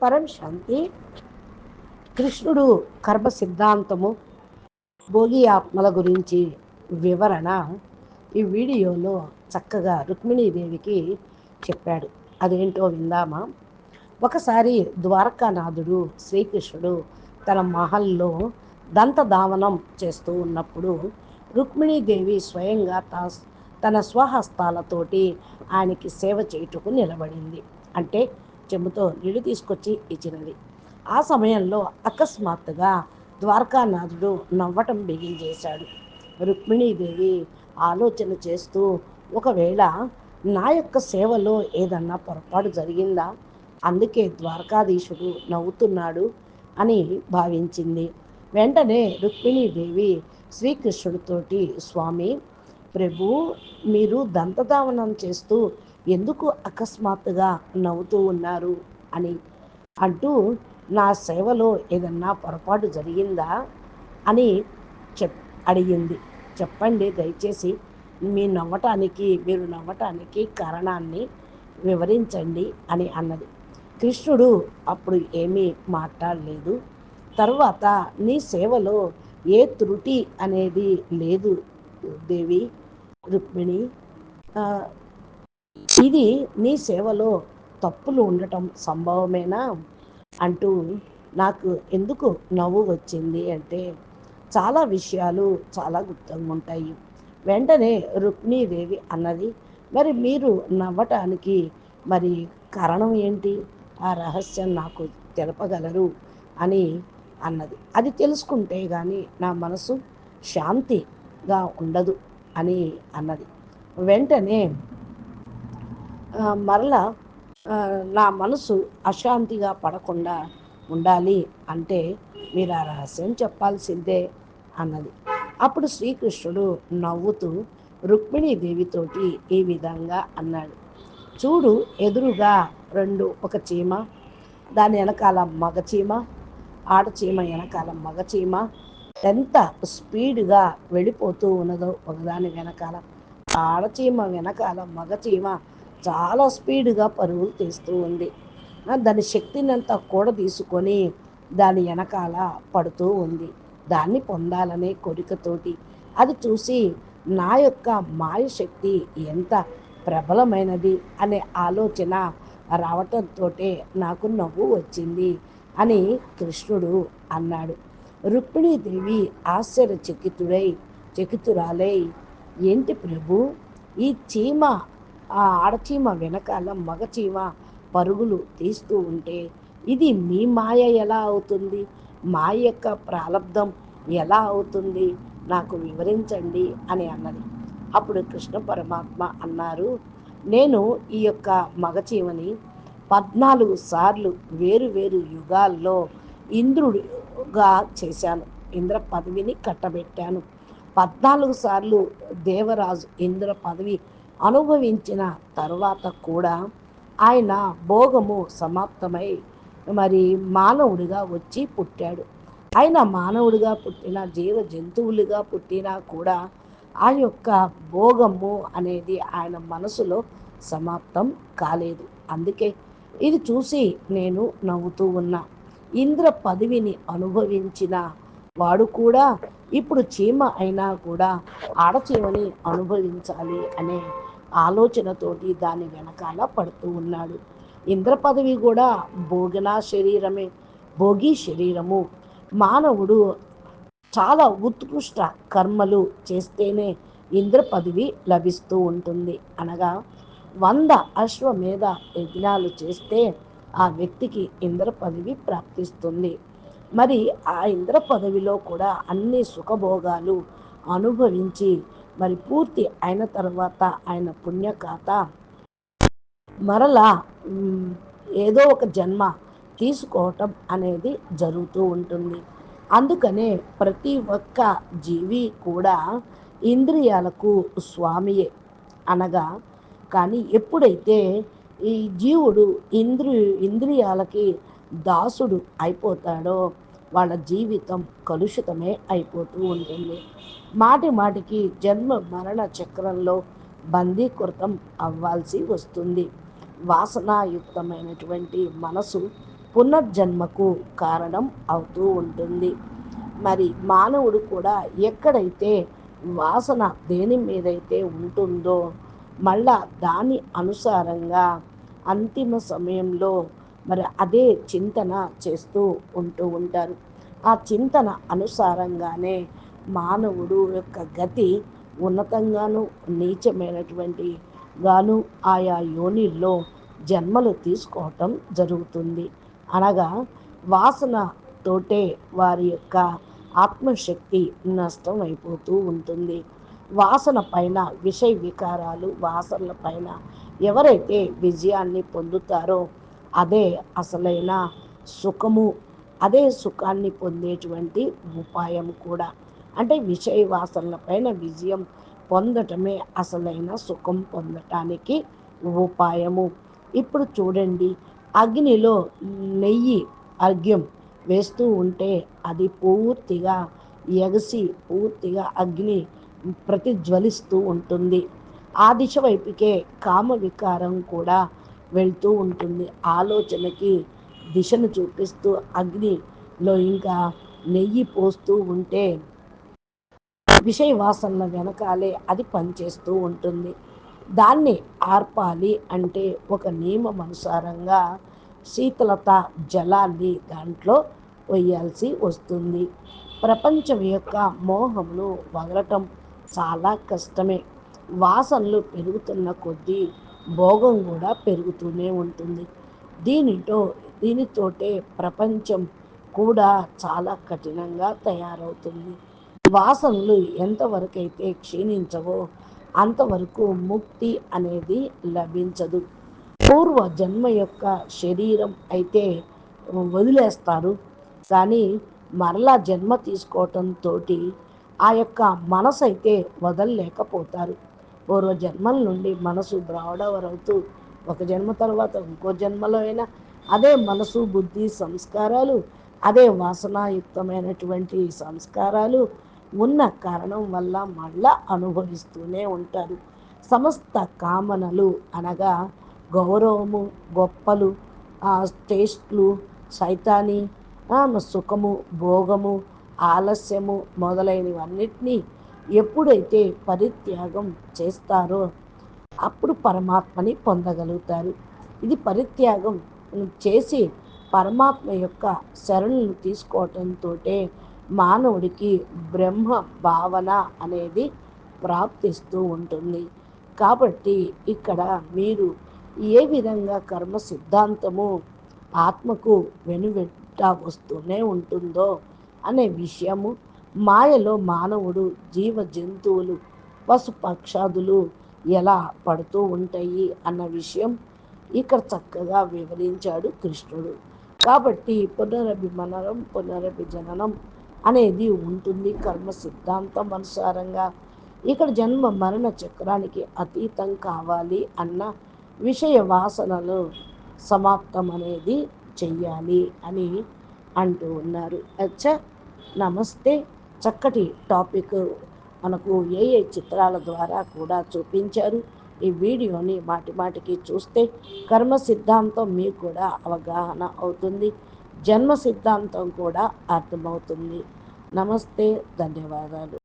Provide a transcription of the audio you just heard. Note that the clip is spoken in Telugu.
పరం శాంతి. కృష్ణుడు కర్మ సిద్ధాంతము భోగి ఆత్మల గురించి వివరణ ఈ వీడియోలో చక్కగా రుక్మిణీదేవికి చెప్పాడు. అదేంటో విందామా? ఒకసారి ద్వారకానాథుడు శ్రీకృష్ణుడు తన మహల్లో దంతధావనం చేస్తూ ఉన్నప్పుడు రుక్మిణీదేవి స్వయంగా తా తన స్వహస్తాలతోటి ఆయనకి సేవ చేయుటకు నిలబడింది. అంటే చెంబుతో నీళ్ళు తీసుకొచ్చి ఇచ్చినది. ఆ సమయంలో అకస్మాత్తుగా ద్వారకానాథుడు నవ్వటం బిగించేశాడు. రుక్మిణీదేవి ఆలోచన చేస్తూ ఒకవేళ నా యొక్క సేవలో ఏదన్నా పొరపాటు జరిగిందా? అందుకే ద్వారకాధీశుడు నవ్వుతున్నాడు అని భావించింది. వెంటనే రుక్మిణీదేవి శ్రీకృష్ణుడితోటి స్వామి ప్రభు మీరు దంతధావనం చేస్తూ ఎందుకు అకస్మాత్తుగా నవ్వుతూ ఉన్నారు అని అంటూ నా సేవలో ఏదన్నా పొరపాటు జరిగిందా అని చెప్ అడిగింది. చెప్పండి దయచేసి మీ నవ్వటానికి మీరు నవ్వటానికి కారణాన్ని వివరించండి అని అన్నది. కృష్ణుడు అప్పుడు ఏమీ మాట్లాడలేదు. తర్వాత నీ సేవలో ఏ త్రుటి అనేది లేదు దేవి రుక్మిణి ఇది నీ సేవలో తప్పులు ఉండటం సంభవమేనా? అంటూ నాకు ఎందుకు నవ్వు వచ్చింది అంటే చాలా విషయాలు చాలా గుప్తంగా ఉంటాయి. వెంటనే రుక్మిణీదేవి అన్నది మరి మీరు నవ్వటానికి మరి కారణం ఏంటి? ఆ రహస్యం నాకు తెలపగలరు అని అన్నది. అది తెలుసుకుంటే కానీ నా మనసు శాంతిగా ఉండదు అని అన్నది. వెంటనే మరల నా మనసు అశాంతిగా పడకుండా ఉండాలి అంటే మీరు ఆ రహస్యం చెప్పాల్సిందే అన్నది. అప్పుడు శ్రీకృష్ణుడు నవ్వుతూ రుక్మిణీదేవితోటి ఈ విధంగా అన్నాడు. చూడు ఎదురుగా రెండు ఒక చీమ దాని వెనకాల మగ చీమ ఆడచీమ వెనకాల మగ చీమ. ఎంత స్పీడ్గా వెళ్ళిపోతూ ఉన్నదో ఒకదాని వెనకాల ఆడచీమ వెనకాల మగ చీమ. చాలా స్పీడ్గా పరుగులు తీస్తూ ఉంది. దాని శక్తిని అంతా కూడా తీసుకొని దాని వెనకాల పడుతూ ఉంది. దాన్ని పొందాలనే కోరికతోటి. అది చూసి నా యొక్క మాయ శక్తి ఎంత ప్రబలమైనది అనే ఆలోచన రావటంతో నాకు నవ్వు వచ్చింది అని కృష్ణుడు అన్నాడు. రుక్మిణీదేవి ఆశ్చర్యచకితుడై చకితురాలై ఏంటి ప్రభు ఈ చీమ ఆ ఆడచీమ వెనకాల మగచీమ పరుగులు తీస్తూ ఉంటే ఇది మీ మాయ ఎలా అవుతుంది? మాయ యొక్క ప్రారంధం ఎలా అవుతుంది? నాకు వివరించండి అని అన్నది. అప్పుడు కృష్ణ పరమాత్మ అన్నారు నేను ఈ యొక్క మగచీమని పద్నాలుగు సార్లు వేరు వేరు యుగాల్లో ఇంద్రుడుగా చేశాను. ఇంద్ర పదవిని కట్టబెట్టాను. పద్నాలుగు సార్లు దేవరాజు ఇంద్ర పదవి అనుభవించిన తర్వాత కూడా ఆయన భోగము సమాప్తమై మరి మానవుడిగా వచ్చి పుట్టాడు. ఆయన మానవుడిగా పుట్టిన జీవ జంతువులుగా పుట్టినా కూడా ఆ యొక్క భోగము అనేది ఆయన మనసులో సమాప్తం కాలేదు. అందుకే ఇది చూసి నేను నవ్వుతూ ఉన్నా. ఇంద్ర పదవిని అనుభవించిన వాడు కూడా ఇప్పుడు చీమ అయినా కూడా ఆడచీమని అనుభవించాలి అనే ఆలోచనతోటి దాని వెనకాల పడుతూ ఉన్నాడు. ఇంద్ర పదవి కూడా భోగిన శరీరమే భోగి శరీరము. మానవుడు చాలా ఉత్కృష్ట కర్మలు చేస్తేనే ఇంద్ర పదవి లభిస్తూ ఉంటుంది. అనగా వంద అశ్వమేధ యజ్ఞాలు చేస్తే ఆ వ్యక్తికి ఇంద్ర పదవి ప్రాప్తిస్తుంది. మరి ఆ ఇంద్ర పదవిలో కూడా అన్ని సుఖభోగాలు అనుభవించి మరి పూర్తి అయిన తర్వాత ఆయన పుణ్యకాత మరలా ఏదో ఒక జన్మ తీసుకోవటం అనేది జరుగుతూ ఉంటుంది. అందుకనే ప్రతి ఒక్క జీవి కూడా ఇంద్రియాలకు స్వామియే అనగా కానీ ఎప్పుడైతే ఈ జీవుడు ఇంద్రి ఇంద్రియాలకి దాసుడు అయిపోతాడో వాళ్ళ జీవితం కలుషితమే అయిపోతూ ఉంటుంది. మాటి మాటికి జన్మ మరణ చక్రంలో బందీకృతం అవ్వాల్సి వస్తుంది. వాసనాయుక్తమైనటువంటి మనసు పునర్జన్మకు కారణం అవుతూ ఉంటుంది. మరి మానవుడు కూడా ఎక్కడైతే వాసన దేని మీదైతే ఉంటుందో మళ్ళా దాని అనుసారంగా అంతిమ సమయంలో మరి అదే చింతన చేస్తూ ఉంటూ ఉంటారు. ఆ చింతన అనుసారంగానే మానవుడు యొక్క గతి ఉన్నతంగాను నీచమైనటువంటి గాను ఆయా యోనిల్లో జన్మలు తీసుకోవటం జరుగుతుంది. అనగా వాసన తోటే వారి యొక్క ఆత్మశక్తి నష్టం అయిపోతూ ఉంటుంది. వాసన పైన విషయ వికారాలు వాసనల పైన ఎవరైతే విజయాన్ని పొందుతారో అదే అసలైన సుఖము అదే సుఖాన్ని పొందేటువంటి ఉపాయం కూడా. అంటే విషయ వాసనల పైన విజయం పొందటమే అసలైన సుఖం పొందటానికి ఉపాయము. ఇప్పుడు చూడండి అగ్నిలో నెయ్యి అర్ఘ్యం వేస్తూ ఉంటే అది పూర్తిగా ఎగసి పూర్తిగా అగ్ని ప్రతిజ్వలిస్తూ ఉంటుంది. ఆ దిశ వైపుకే కామ వికారం కూడా వెళ్తూ ఉంటుంది. ఆలోచనకి దిశను చూపిస్తూ అగ్నిలో ఇంకా నెయ్యి పోస్తూ ఉంటే విషయ వాసనల వెనకాలే అది పనిచేస్తూ ఉంటుంది. దాన్ని ఆర్పాలి అంటే ఒక నియమం అనుసారంగా శీతలత జలాన్ని దాంట్లో వేయాల్సి వస్తుంది. ప్రపంచం యొక్క మోహమును వదలటం చాలా కష్టమే. వాసనలు పెరుగుతున్న కొద్దీ భోగం కూడా పెరుగుతూనే ఉంటుంది. దీనితో దీనితోటే ప్రపంచం కూడా చాలా కఠినంగా తయారవుతుంది. వాసనలు ఎంతవరకైతే క్షీణించవో అంతవరకు ముక్తి అనేది లభించదు. పూర్వ జన్మ యొక్క శరీరం అయితే వదిలేస్తారు. కానీ మరలా జన్మ తీసుకోవటంతో ఆ యొక్క మనసు అయితే వదలలేకపోతారు. పూర్వ జన్మల నుండి మనసు బ్రావడవరవుతూ ఒక జన్మ తర్వాత ఇంకో జన్మలో అయినా అదే మనసు బుద్ధి సంస్కారాలు అదే వాసనాయుక్తమైనటువంటి సంస్కారాలు ఉన్న కారణం వల్ల మళ్ళా అనుభవిస్తూనే ఉంటారు. సమస్త కామనలు అనగా గౌరవము గొప్పలు టేస్ట్లు సైతాని సుఖము భోగము ఆలస్యము మొదలైనవన్నిటినీ ఎప్పుడైతే పరిత్యాగం చేస్తారో అప్పుడు పరమాత్మని పొందగలుగుతారు. ఇది పరిత్యాగం చేసి పరమాత్మ యొక్క శరణులు తీసుకోవటంతో మానవుడికి బ్రహ్మ భావన అనేది ప్రాప్తిస్తూ ఉంటుంది. కాబట్టి ఇక్కడ మీరు ఏ విధంగా కర్మ సిద్ధాంతము ఆత్మకు వెనువెట్ట వస్తూనే ఉంటుందో అనే విషయము మాయలో మానవుడు జీవ జంతువులు పశుపక్షాదులు ఎలా పడుతూ ఉంటాయి అన్న విషయం ఇక్కడ చక్కగా వివరించాడు కృష్ణుడు. కాబట్టి పునరభిమననం పునరభిజననం అనేది ఉంటుంది కర్మ సిద్ధాంతం అనుసారంగా. ఇక్కడ జన్మ మరణ చక్రానికి అతీతం కావాలి అన్న విషయ వాసనలు సమాప్తం అనేది చెయ్యాలి అని అంటూ ఉన్నారు. అచ్చా నమస్తే. చక్కటి టాపిక్ మనకు ఏ ఏ చిత్రాల ద్వారా కూడా చూపించారు. ఈ వీడియోని మాటి మాటికి చూస్తే కర్మ సిద్ధాంతం మీకు కూడా అవగాహన అవుతుంది. జన్మ సిద్ధాంతం కూడా అర్థమవుతుంది. నమస్తే ధన్యవాదాలు.